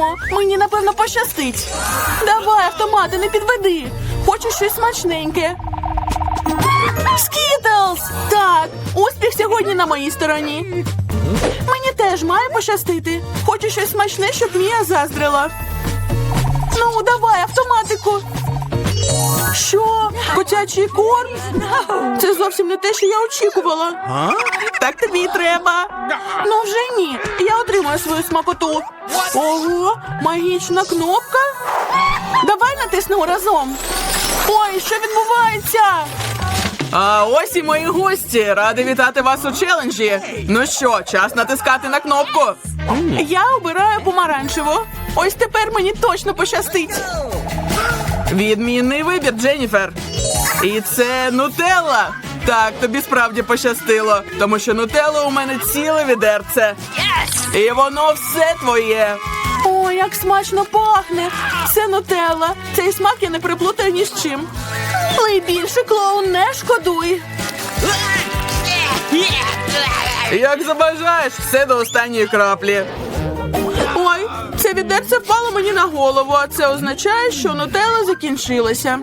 Спробуємо. Мені напевно пощастить. Давай, автомати, не підведи. Хочу щось смачненьке. Скітлз! Так, успіх сьогодні на моїй стороні. Мені теж має пощастити. Хочу щось смачне, щоб Мія заздрила. Ну, давай, автоматику. Що? Котячий корм? Це зовсім не те, що я очікувала. Так тобі й треба. Ну вже ні. Я отримаю свою смакоту. Ого, магічна кнопка. Давай натиснемо разом. Ой, що відбувається? А ось і мої гості. Радий вітати вас у челенджі. Ну що, час натискати на кнопку. Я обираю помаранчеву. Ось тепер мені точно пощастить. Відмінний вибір, Дженніфер. І це нутелла. Так, тобі справді пощастило, тому що нутелла у мене ціле відерце. І воно все твоє. Ой, як смачно пахне. Це нутелла. Цей смак я не приплутаю ні з чим. Але більше клоун не шкодуй. Як забажаєш, все до останньої краплі. Ой, це відерце впало мені на голову, а це означає, що нутелла закінчилася.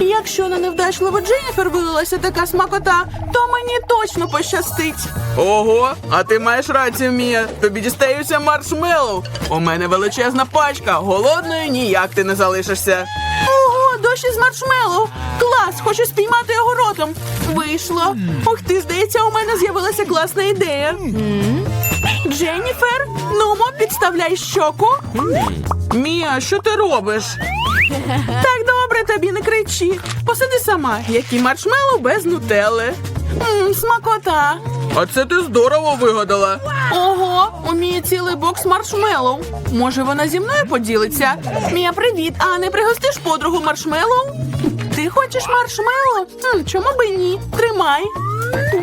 Якщо на невдачливу Дженніфер вилилася така смакота, то мені точно пощастить. Ого, а ти маєш рацію, Мія. Тобі дістаються маршмеллоу. У мене величезна пачка. Голодною ніяк ти не залишишся. Ого, дощ із маршмеллоу! Клас, хочу спіймати його ротом. Вийшло. Ух ти, здається, у мене з'явилася класна ідея. Дженніфер, нумо, підставляй щоку. Мія, що ти робиш? Так добре, тобі не кричи. Посиди сама, які маршмеллоу без нутелли. Мм, смакота. А це ти здорово вигадала. Ого, у Мії цілий бокс маршмеллоу. Може, вона зі мною поділиться? Мія, привіт. А не пригостиш подругу маршмеллоу? Ти хочеш маршмеллоу? Хм, чому би ні? Тримай.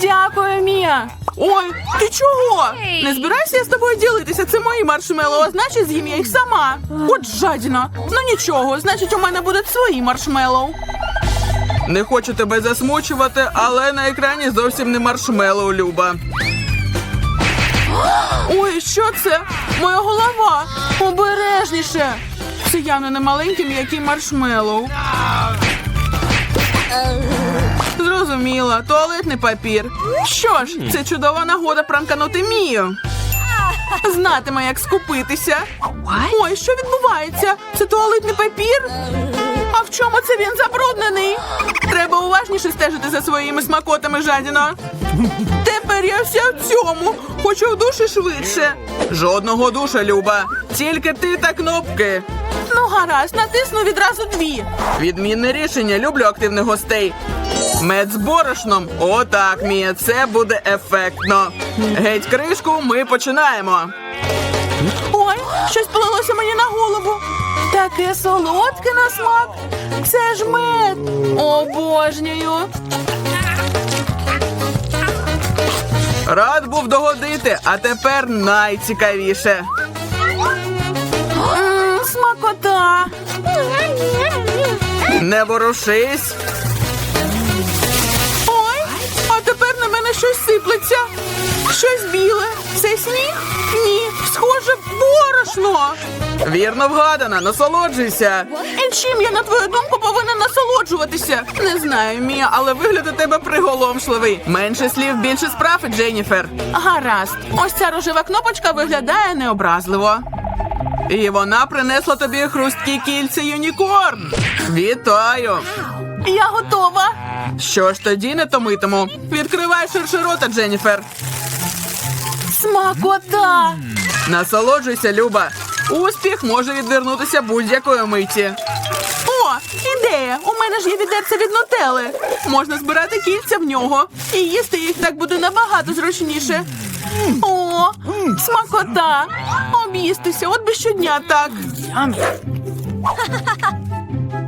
Дякую, Мія. Ой, ти чого? Не збирайся я з тобою ділитися. Це мої маршмеллоу, а значить з'їм я їх сама. От жадіна. Ну нічого, значить, у мене будуть свої маршмеллоу. Не хочу тебе засмучувати, але на екрані зовсім не маршмеллоу, Люба. Ой, що це? Моя голова. Обережніше. Це явно не маленький м'який маршмеллоу. Зрозуміла, туалетний папір. Що ж, це чудова нагода пранканути Мію. Знатиме, як скупитися. Ой, що відбувається? Це туалетний папір? А в чому це він забруднений? Треба уважніше стежити за своїми смакотами, жадіно. Тепер я вся в цьому. Хочу в душі швидше. Жодного душа, Люба. Тільки ти та кнопки. Ну, гаразд, натисну відразу дві. Відмінне рішення. Люблю активних гостей. Мед з борошном. Отак, Мія, це буде ефектно. Геть кришку, ми починаємо. Ой, щось полилося мені на голову. Таке солодке на смак. Це ж мед. Обожнюю. Рад був догодити, а тепер найцікавіше. Смакота. Не ворушись. Щось сиплеться. Щось біле. Це сніг? Ні, схоже, борошно. Вірно вгадана, насолоджуйся. І чим я, на твою думку, повинна насолоджуватися? Не знаю, Мія, але вигляд у тебе приголомшливий. Менше слів, більше справ, Дженніфер. Гаразд. Ось ця рожева кнопочка виглядає необразливо. І вона принесла тобі хрусткі кільця юнікорн. Вітаю! Я готова. Що ж тоді не томитиму? Відкривай ширше рота, Дженніфер. Смакота. Насолоджуйся, Люба. Успіх може відвернутися будь-якої миті. О, ідея! У мене ж є відерце від нутели. Можна збирати кільця в нього. І їсти їх так буде набагато зручніше. О, смакота! Об'їстися, от би щодня так.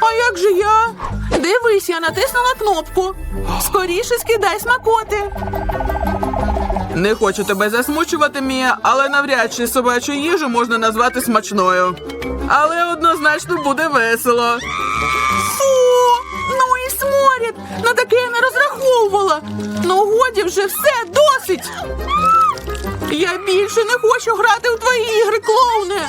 А як же я? Дивись, я натиснула кнопку. Скоріше скидай смакоти. Не хочу тебе засмучувати, Мія, але навряд чи собачу їжу можна назвати смачною. Але однозначно буде весело. Фу! Ну і сморід! На таке я не розраховувала. Ну годі вже все, досить. Я більше не хочу грати у твої ігри, клоуне.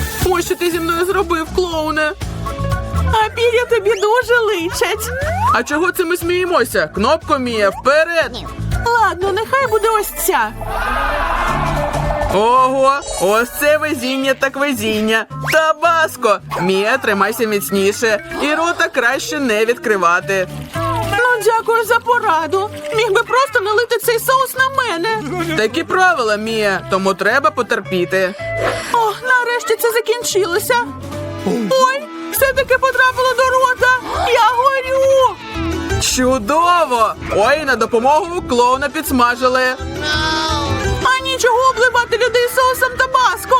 Ось що ти зі мною зробив, клоуне. А пір'я тобі дуже личать. А чого це ми сміємося? Кнопко Мія, вперед! Ладно, нехай буде ось ця. Ого, ось це везіння так везіння. Табаско! Мія, тримайся міцніше. І рота краще не відкривати. Ну, дякую за пораду. Міг би просто налити цей соус на мене. Такі правила, Мія, тому треба потерпіти. О, нарешті це закінчилося. Ой, все-таки потрапило до рота. Я горю. Чудово! Ой, на допомогу клоуна підсмажили. А нічого обливати людей соусом табаско.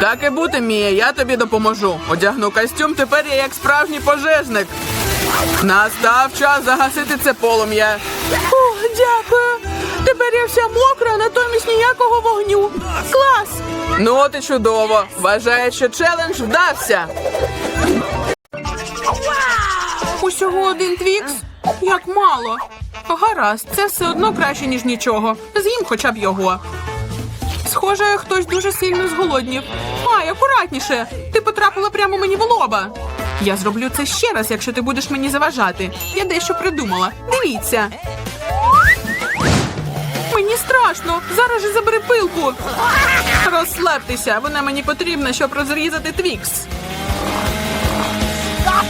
Так і бути, Мія, я тобі допоможу. Одягну костюм, тепер я як справжній пожежник. Настав час загасити це полум'я. О, дякую. Тепер я вся мокра, натомість ніякого вогню. Клас! Ну от і чудово. Вважаю, що челендж вдався. Усього один твікс? Як мало. Гаразд, це все одно краще, ніж нічого. З'їм хоча б його. Схоже, хтось дуже сильно зголоднів. Ай, акуратніше. Ти потрапила прямо мені в лоба. Я зроблю це ще раз, якщо ти будеш мені заважати. Я дещо придумала. Дивіться. Мені страшно. Зараз же забери пилку. Розслабтеся, вона мені потрібна, щоб розрізати твікс.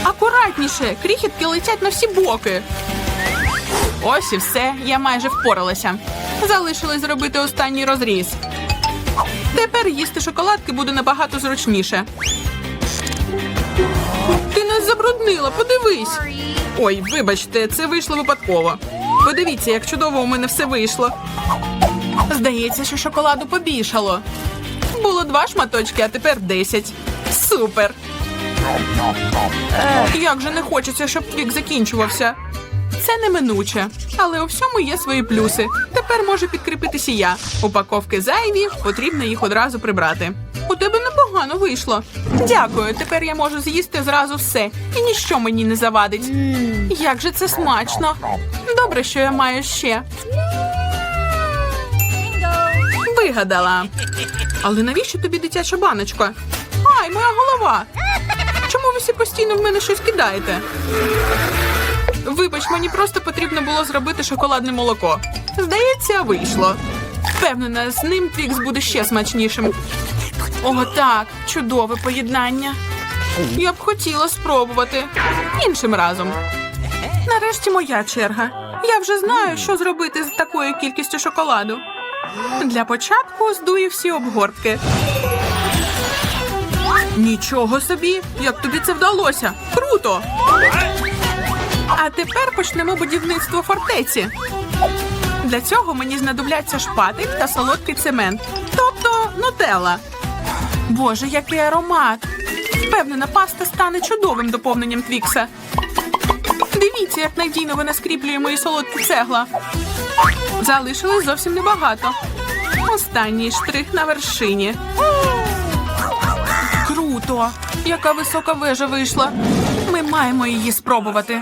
Акуратніше, крихітки летять на всі боки. Ось і все, я майже впоралася. Залишилось зробити останній розріз. Тепер їсти шоколадки буде набагато зручніше. Ти нас забруднила, подивись. Ой, вибачте, це вийшло випадково. Подивіться, як чудово у мене все вийшло. Здається, що шоколаду побільшало. Було два шматочки, а тепер десять. Супер! Як же не хочеться, щоб твік закінчувався. Це неминуче, але у всьому є свої плюси. Тепер може підкріпитися я. Упаковки зайві, потрібно їх одразу прибрати. У тебе непогано вийшло. Дякую. Тепер я можу з'їсти зразу все, і ніщо мені не завадить. Як же це смачно! Добре, що я маю ще. Вигадала. Але навіщо тобі дитяча баночка? Ай, моя голова! Чому ви всі постійно в мене щось кидаєте? Вибач, мені просто потрібно було зробити шоколадне молоко. Здається, вийшло. Впевнена, з ним твікс буде ще смачнішим. О, так, чудове поєднання. Я б хотіла спробувати іншим разом. Нарешті моя черга. Я вже знаю, що зробити з такою кількістю шоколаду. Для початку здую всі обгортки. Нічого собі, як тобі це вдалося? Круто! А тепер почнемо будівництво фортеці. Для цього мені знадобляться шпатик та солодкий цемент, тобто нутелла. Боже, який аромат! Впевнена, паста стане чудовим доповненням твікса. Дивіться, як надійно вона скріплює мої солодкі цегла. Залишилось зовсім небагато. Останній штрих на вершині. Круто! яка висока вежа вийшла. Ми маємо її спробувати.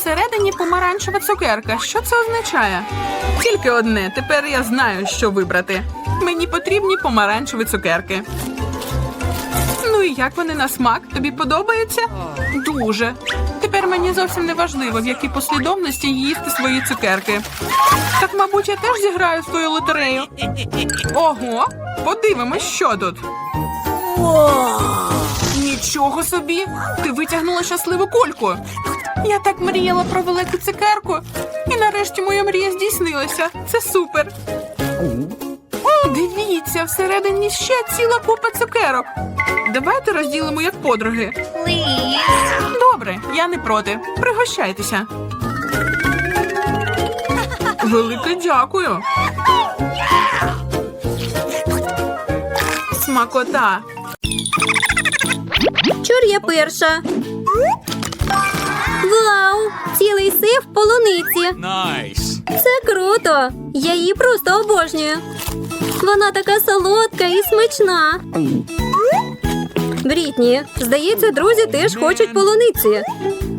Усередині помаранчева цукерка. Що це означає? Тільки одне. Тепер я знаю, що вибрати. Мені потрібні помаранчеві цукерки. Ну і як вони на смак? Тобі подобається? Дуже. Тепер мені зовсім не важливо, в якій послідовності їсти свої цукерки. Так, мабуть, я теж зіграю в твою лотерею. Ого, подивимось, що тут. Нічого собі! Ти витягнула щасливу кульку. Я так мріяла про велику цукерку, і нарешті моя мрія здійснилася. Це супер. Дивіться, всередині ще ціла купа цукерок. Давайте розділимо як подруги. Добре, я не проти. Пригощайтеся. Велике дякую. Смакота. Чур я перша. Вау! Цілий сив полуниці. Nice. Це круто. Я її просто обожнюю. Вона така солодка і смачна. Брітні, здається, друзі теж хочуть полуниці.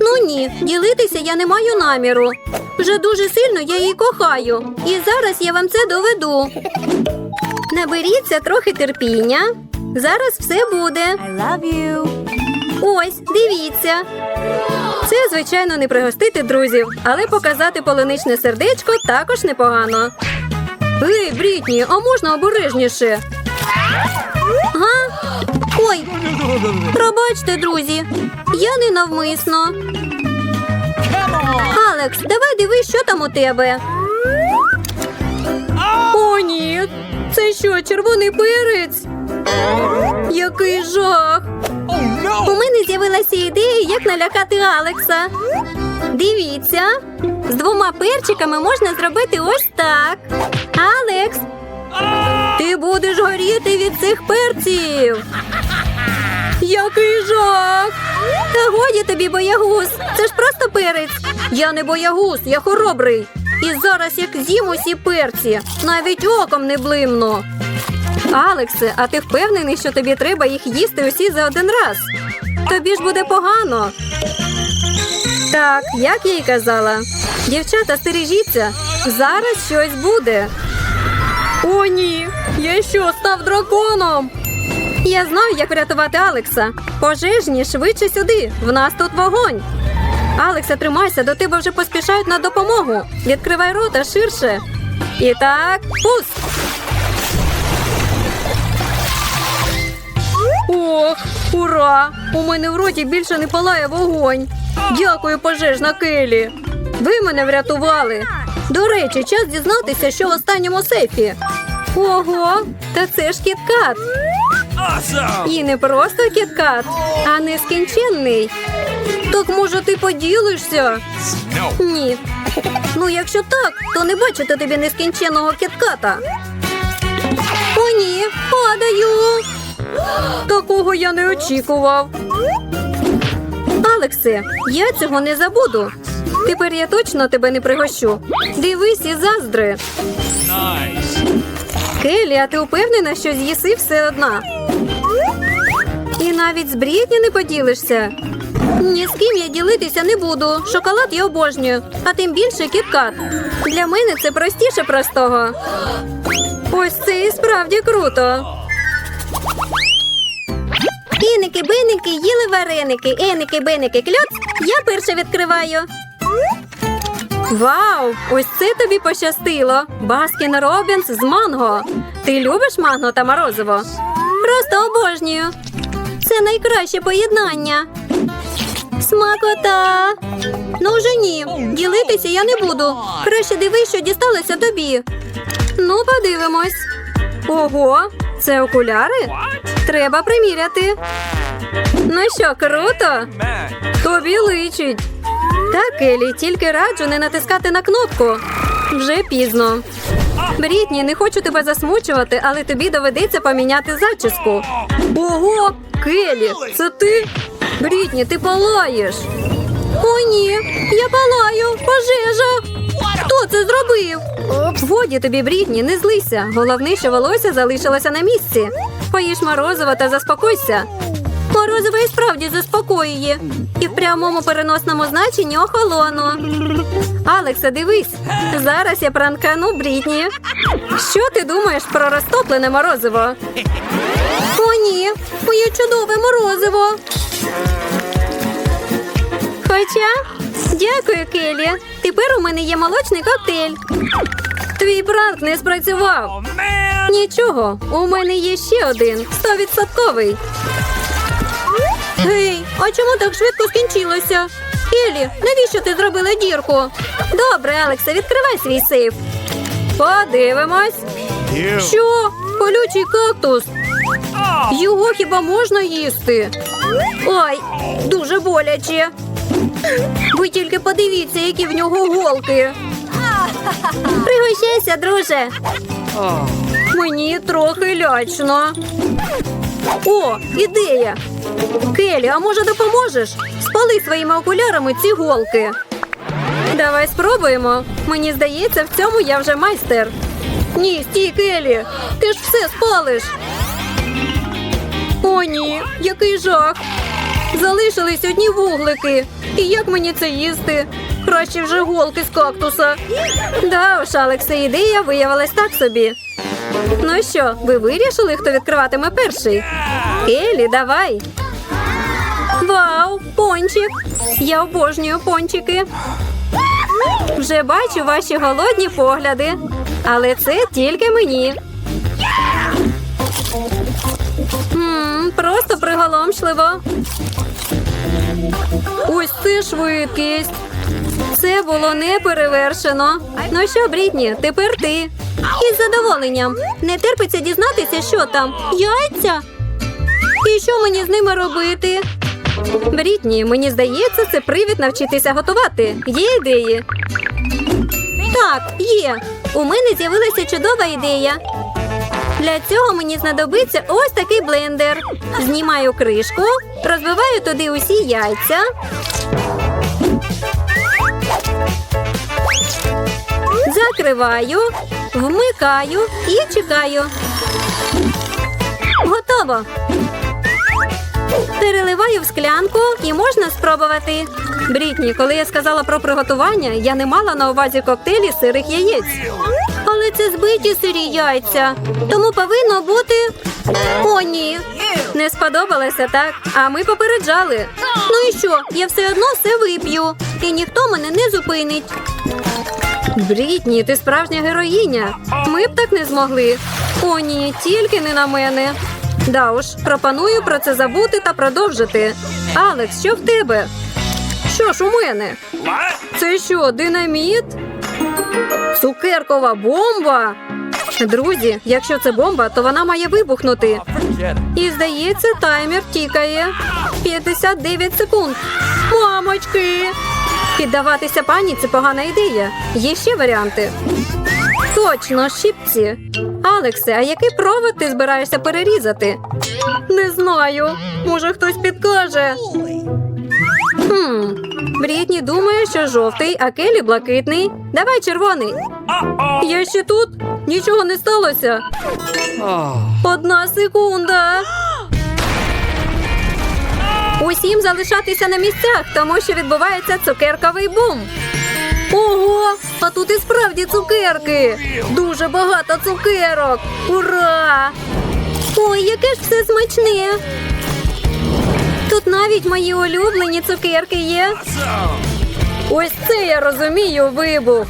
Ну ні, ділитися я не маю наміру. Вже дуже сильно я її кохаю. І зараз я вам це доведу. Наберіться трохи терпіння. Зараз все буде. I love you. Ось, дивіться. Це, звичайно, не пригостити друзів, але показати полуничне сердечко також непогано. Ей, Брітні, а можна обережніше? Га? Ой, пробачте, друзі. Я не навмисно. Алекс, давай дивись, що там у тебе. О, ні. Це що, червоний перець? Який жах! У мене з'явилася ідея, як налякати Алекса. Дивіться, з двома перчиками можна зробити ось так. Алекс, ти будеш горіти від цих перців. Який жах! Та годі тобі, боягуз. Це ж просто перець. Я не боягуз, я хоробрий. І зараз як з'їм усі перці, навіть оком не блимну. Алексе, а ти впевнений, що тобі треба їх їсти усі за один раз? Тобі ж буде погано. Так, як я й казала. Дівчата, стережіться, зараз щось буде. О, ні, я що, став драконом? Я знаю, як врятувати Алекса. Пожежні швидше сюди. В нас тут вогонь. Алекса, тримайся, до тебе вже поспішають на допомогу. Відкривай рота ширше. І так, пуск. Ох, ура! У мене в роті більше не палає вогонь. Дякую, пожежна Келі. Ви мене врятували. До речі, час дізнатися, що в останньому сейфі. Ого, та це ж кіткат. І не просто кіткат, а нескінченний. Так може ти поділишся? Ні. Ну, якщо так, то не бачите тобі нескінченного кітката. О, ні, падаю. Такого я не очікував. Алексе, я цього не забуду. Тепер я точно тебе не пригощу. Дивись і заздри. Келі, а ти впевнена, що з'їси все одна? І навіть з Брітні не поділишся. Ні з ким я ділитися не буду. Шоколад я обожнюю, а тим більше кіткат. Для мене це простіше простого. Ось це і справді круто. Іники, биники, їли вареники, еники, биники, кльоц. Я перше відкриваю. Вау! Ось це тобі пощастило. Баскін Робінс з манго. Ти любиш манго та морозиво? Просто обожнюю. Це найкраще поєднання. Смакота. Ну вже ні. Ділитися я не буду. Краще дивись, що дісталося тобі. Ну, подивимось. Ого, це окуляри? Треба приміряти. Ну що, круто? Тобі личить. Так, Елі, тільки раджу не натискати на кнопку. Вже пізно. Брітні, не хочу тебе засмучувати, але тобі доведеться поміняти зачіску. Ого, Келі, це ти? Брітні, ти палаєш. О, ні, я палаю, пожежа. Хто це зробив? Годі тобі, Брітні, не злися. Головне, що волосся залишилося на місці. Поїж морозиво та заспокойся. Морозиво і справді заспокоює. І в прямому переносному значенні охолону. Алекса, дивись, зараз я пранкану Брітні. Що ти думаєш про розтоплене морозиво? О, ні, моє чудове морозиво. Хоча, дякую, Келі. Тепер у мене є молочний коктейль. Твій пранк не спрацював. Нічого, у мене є ще один стовідсотковий. Гей, а чому так швидко скінчилося? Келі, навіщо ти зробила дірку? Добре, Алексе, відкривай свій сейф. Подивимось. Що? Колючий кактус. Його хіба можна їсти? Ой, дуже боляче. Ви тільки подивіться, які в нього голки. Пригощайся, друже. Мені трохи лячно. О, ідея. Келі, а може допоможеш? Спали своїми окулярами ці голки. Давай спробуємо. Мені здається, в цьому я вже майстер. Ні, стій, Келі, ти ж все спалиш. О, ні, який жах. Залишились одні вуглики. І як мені це їсти? Краще вже голки з кактуса. Да уж, Алексе, ідея виявилась так собі. Ну що, ви вирішили, хто відкриватиме перший? Келі, давай. Вау, пончик. Я обожнюю пончики. Вже бачу ваші голодні погляди. Але це тільки мені. М, просто приголомшливо. Ось це швидкість. Це було не перевершено. Ну що, Брітні, тепер ти. Із задоволенням. Не терпиться дізнатися, що там. Яйця? І що мені з ними робити? Брітні, мені здається, це привід навчитися готувати. Є ідеї? Так, є. У мене з'явилася чудова ідея. Для цього мені знадобиться ось такий блендер. Знімаю кришку, розбиваю туди усі яйця. Закриваю, вмикаю і чекаю. Готово. Переливаю в склянку і можна спробувати. Брітні, коли я сказала про приготування, я не мала на увазі коктейлі сирих яєць. Але це збиті сирі яйця. Тому повинно бути. О, ні. Не сподобалося, так? А ми попереджали. Ну і що? Я все одно все вип'ю. І ніхто мене не зупинить. Брітні, ти справжня героїня. Ми б так не змогли. О, ні, тільки не на мене. Да уж, пропоную про це забути та продовжити. Алекс, що в тебе? Що ж у мене? Це що, динаміт? Цукеркова бомба? Друзі, якщо це бомба, то вона має вибухнути. І здається, таймер тікає. 59 секунд. Мамочки! Піддаватися паніці погана ідея. Є ще варіанти. Точно, щипці. Алексе, а який провод ти збираєшся перерізати? Не знаю. Може, хтось підкаже. Хм. Брітні думає, що жовтий, а Келі блакитний. Давай червоний. Я ще тут. Нічого не сталося. Одна секунда. Усім залишатися на місцях, тому що відбувається цукерковий бум. Ого, а тут і справді цукерки. Дуже багато цукерок. Ура! Ой, яке ж все смачне. Тут навіть мої улюблені цукерки є. Ось це я розумію вибух.